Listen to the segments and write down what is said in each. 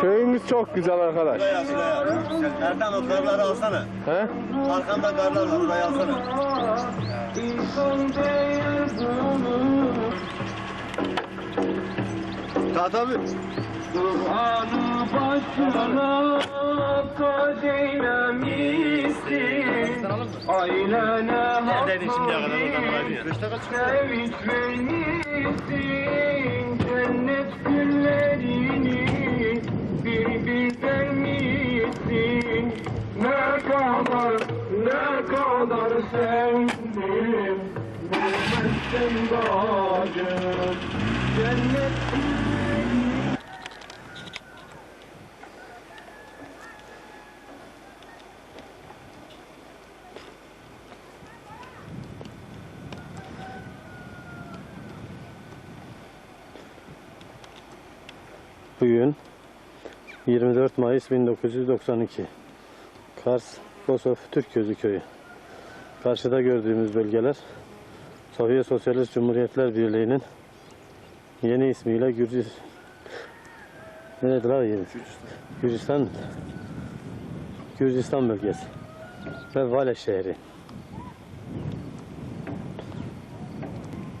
Köyümüz çok güzel arkadaş. Ertan o karları alsana. He? Arkamda karlar var orayı alsana. Tat abi. Kur'an'ı başına Ailene dakika çıktı. sevinç vermişsin Cennet güllerini bir bir vermişsin Ne kadar ne kadar sevdim. Bilmezsin bacım Cennet Bugün 24 Mayıs 1992. Kars, Kosof, Türkgözü köyü. Karşıda gördüğümüz bölgeler Sovyet Sosyalist Cumhuriyetler Birliği'nin yeni ismiyle Gürcistan. Nerede lan yeri? Gürcistan. Gürcistan bölgesi. Ve Vale şehri.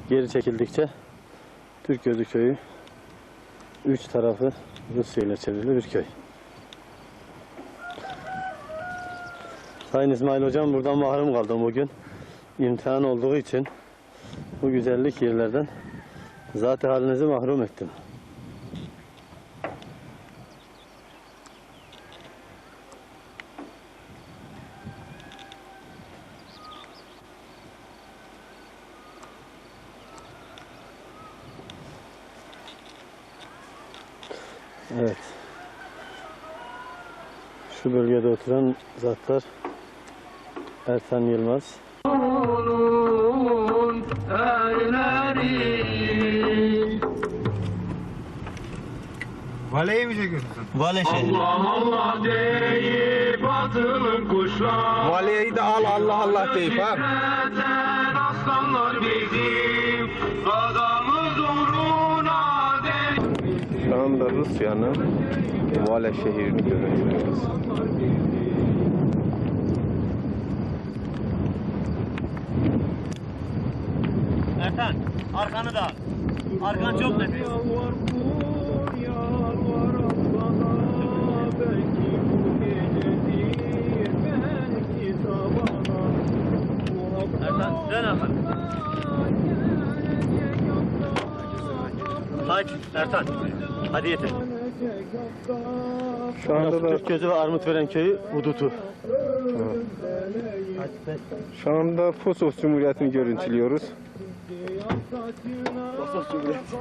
Geri çekildikçe Türkgözü köyü üç tarafı Rusya ile çevrili bir köy. Sayın İsmail Hocam buradan mahrum kaldım bugün. İmtihan olduğu için bu güzellik yerlerden zaten halinizi mahrum ettim. Evet. Şu bölgede oturan zatlar Ertan Yılmaz, Valeyi mi çekiyorsun? Vale şehri. Allah Allah deyip atılın kuşlar Valiyeyi de al Allah Allah deyip ha. Aslanlar bizim Rusya'nın Vale şehrini görüyoruz. Ertan arkanı da. Arkan çok nefis. Ertan dön Ertan. Hadi Ertan. Hadi yeter. Şu anda da Türk ve armut veren köyü Udutu. şu anda Kosov Cumhuriyeti'ni görüntülüyoruz. Kosov Cumhuriyeti.